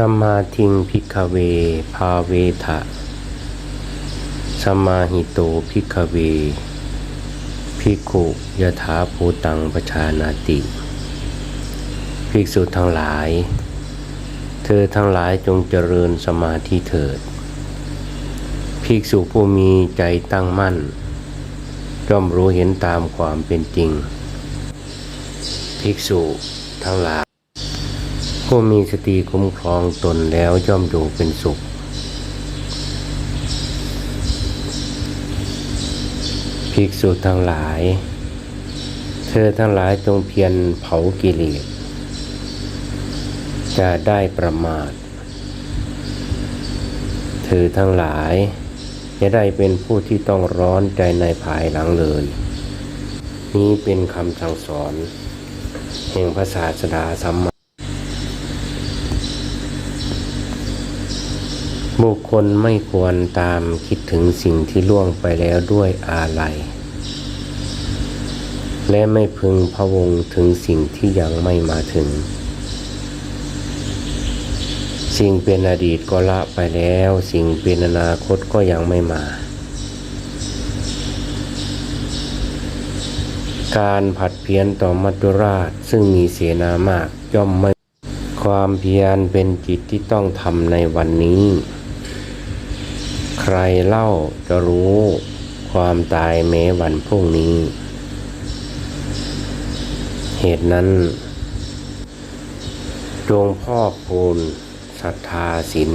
สมาธิงพิกเว ภาเวทะ สมาหิโตพิกเวภิกุยถาภูตังปชานาติ ภิกษุทั้งหลาย เธอทั้งหลายจงเจริญสมาธิเถิด ภิกษุผู้มีใจตั้งมั่นย่อมรู้เห็นตามความเป็นจริง ภิกษุทั้งหลาย ผู้มีสติคุ้มครองตนแล้วย่อมอยู่เป็นสุข ภิกษุทั้งหลาย เธอทั้งหลายจงเพียรเผากิเลสจะได้ประมาท เธอทั้งหลาย จะได้เป็นผู้ที่ต้องร้อนใจในภายหลังเลย นี้เป็นคำสั่งสอนแห่งพระศาสดาสัมมา บุคคลไม่ควรตามคิดถึงสิ่งที่ล่วงไปแล้วด้วยอาลัย และไม่พึงพะวงถึงสิ่งที่ยังไม่มาถึง สิ่งเป็นอดีตก็ละไปแล้ว สิ่งเป็นอนาคตก็ยังไม่มา การผัดเพี้ยนต่อมัจจุราชซึ่งมีเสนามากย่อมไม่ความเพียรเป็นจิตที่ต้องทำในวันนี้ ใครเล่าจะรู้ความตายแม้วันพรุ่งนี้ เหตุนั้น จงพ่อพูนศรัทธาศีล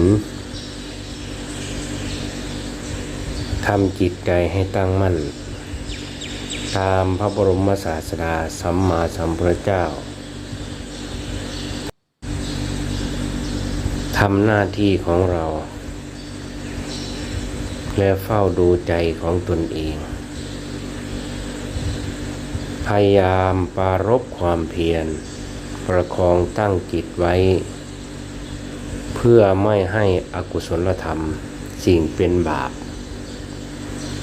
ทำจิตใจให้ตั้งมั่น ตามพระบรมศาสดาสัมมาสัมพุทธเจ้าทำหน้าที่ของเรา และเฝ้าดูใจของตนเอง พยายามปรารบความเพียร ประคองตั้งจิตไว้ เพื่อไม่ให้อกุศลธรรมสิ่งเป็นบาป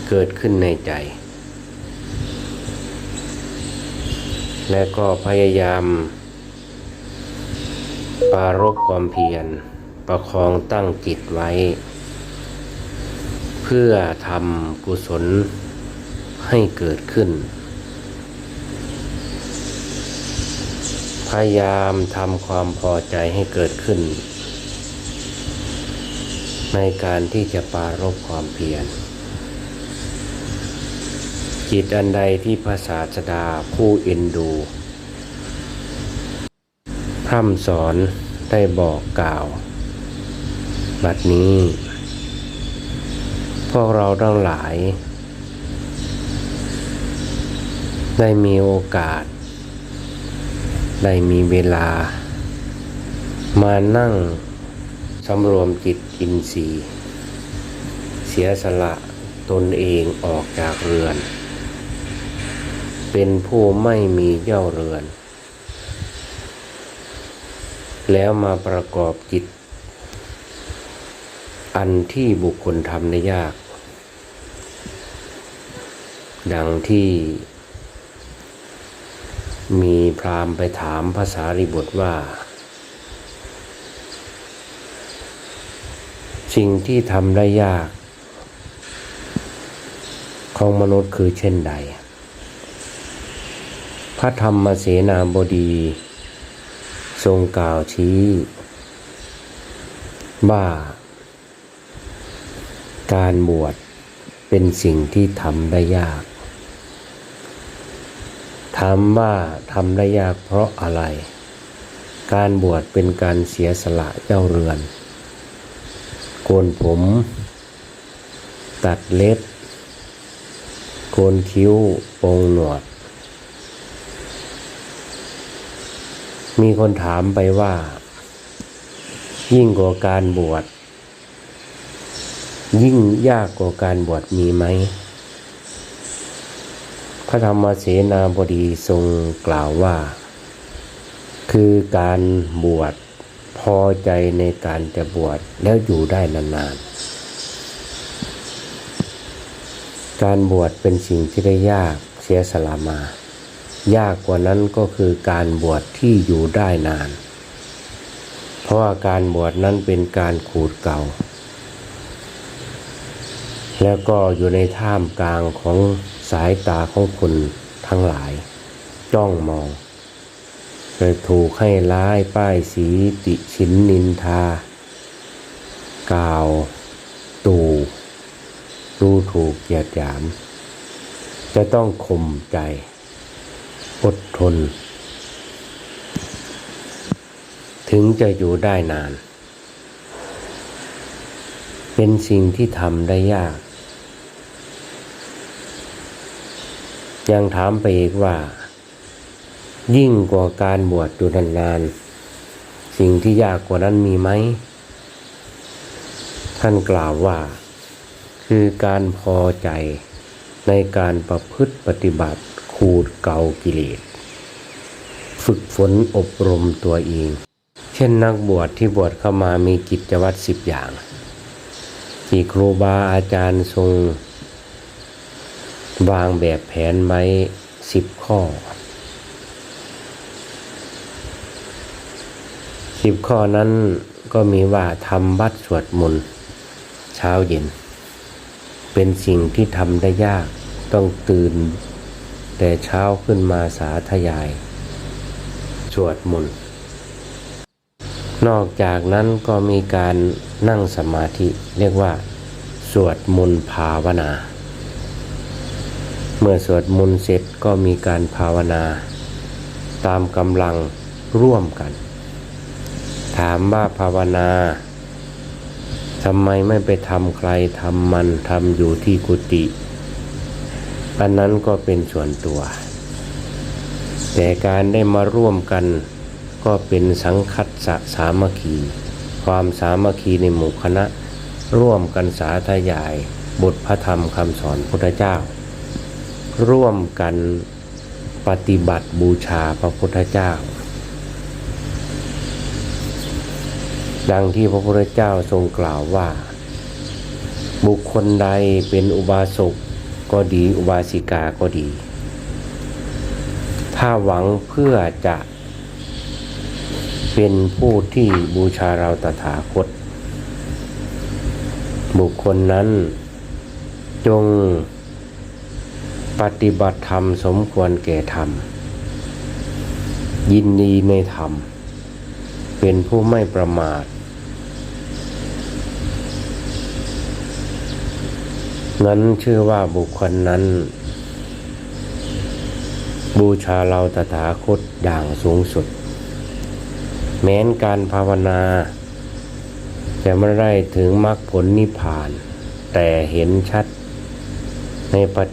เกิดขึ้นในใจ และก็พยายามปรารบความเพียร ประคองตั้งจิตไว้ เพื่อทำกุศลให้เกิดขึ้น พยายามทำความพอใจให้เกิดขึ้น ในการที่จะปรารบความเพียรจิตอันใดที่พระศาสดาผู้เอ็นดู พร่ำสอนได้บอกกล่าว บัดนี้ พวกเราทั้งหลาย ได้มีโอกาส ได้มีเวลา มานั่งสำรวมจิตอินทรีย์ เสียสละตนเองออกจากเรือน เป็นผู้ไม่มีเย่าเรือน แล้วมาประกอบจิต อันที่บุคคลทำได้ยาก ดังที่มีพราหมณ์ไปถามภาษาริบทว่า สิ่งที่ทำได้ยาก ของมนุษย์คือเช่นใด พระธรรมเสนาบดี ทรงกล่าวชี้ ว่า การบวชเป็นสิ่งที่ทำได้ยาก ถามว่าทำได้ยากเพราะอะไร การบวชเป็นการเสียสละเจ้าเรือน โกนผม ตัดเล็บ โกนคิ้วโปรงหนวด มีคนถามไปว่า ยิ่งกว่าการบวช ยิ่งยากกว่าการบวชมีไหม พระธรรมเสนาบดีทรงกล่าวว่า คือการบวชพอใจในการจะบวชแล้วอยู่ได้นานๆ การบวชเป็นสิ่งที่ได้ยากเสียสละมา ยากกว่านั้นก็คือการบวชที่อยู่ได้นาน เพราะว่าการบวชนั้นเป็นการขูดเก่า แล้วก็อยู่ในท่ามกลางของสายตาของคนทั้งหลาย จ้องมองเลยถูกให้ร้ายป้ายสีติชินนินทา กล่าว ตู่ดูถูกเหยียดหยาม จะต้องข่มใจอดทน ถึงจะอยู่ได้นาน เป็นสิ่งที่ทำได้ยาก ยังถามไปอีกว่า ยิ่งกว่าการบวชอยู่นานๆสิ่งที่ยากกว่านั้นมีไหม ท่านกล่าวว่า คือการพอใจในการประพฤติปฏิบัติขูดเกากิเลสฝึกฝนอบรมตัวเอง เช่นนักบวชที่บวชเข้ามามีกิจวัตรสิบอย่าง ที่ครูบาอาจารย์ทรง วางแบบแผนไว้สิบข้อสิบข้อนั้นก็มีว่าทำวัดสวดมนต์เช้าเย็น เป็นสิ่งที่ทำได้ยากต้องตื่น แต่เช้าขึ้นมาสาธยาย สวดมนต์นอกจากนั้นก็มีการนั่งสมาธิเรียกว่า สวดมนต์ภาวนา เมื่อสวดมนต์เสร็จก็มีการภาวนา ตามกำลังร่วมกัน ถามว่าภาวนาทำไมไม่ไปทำใครทำมันทำอยู่ที่กุฏิอันนั้นก็เป็นส่วนตัว แต่การได้มาร่วมกันก็เป็นสังคัตสะสามัคคี ความสามัคคีในหมู่คณะ ร่วมกันสาธยาย บทพระธรรมคำสอนพุทธเจ้า ร่วมกันปฏิบัติบูชาพระพุทธเจ้า ดังที่พระพุทธเจ้าทรงกล่าวว่า บุคคลใดเป็นอุบาสกก็ดีอุบาสิกาก็ดี ถ้าหวังเพื่อจะเป็นผู้ที่บูชาเราตถาคต บุคคลนั้นจง ปฏิบัติธรรมสมควรแก่ธรรม ยินดีในธรรม เป็นผู้ไม่ประมาทนั้นชื่อว่าบุคคลนั้น บูชาเราตถาคตอย่างสูงสุด แม้นการภาวนา จะไม่ได้ถึงมรรคผลนิพพาน แต่เห็นชัดในปัจ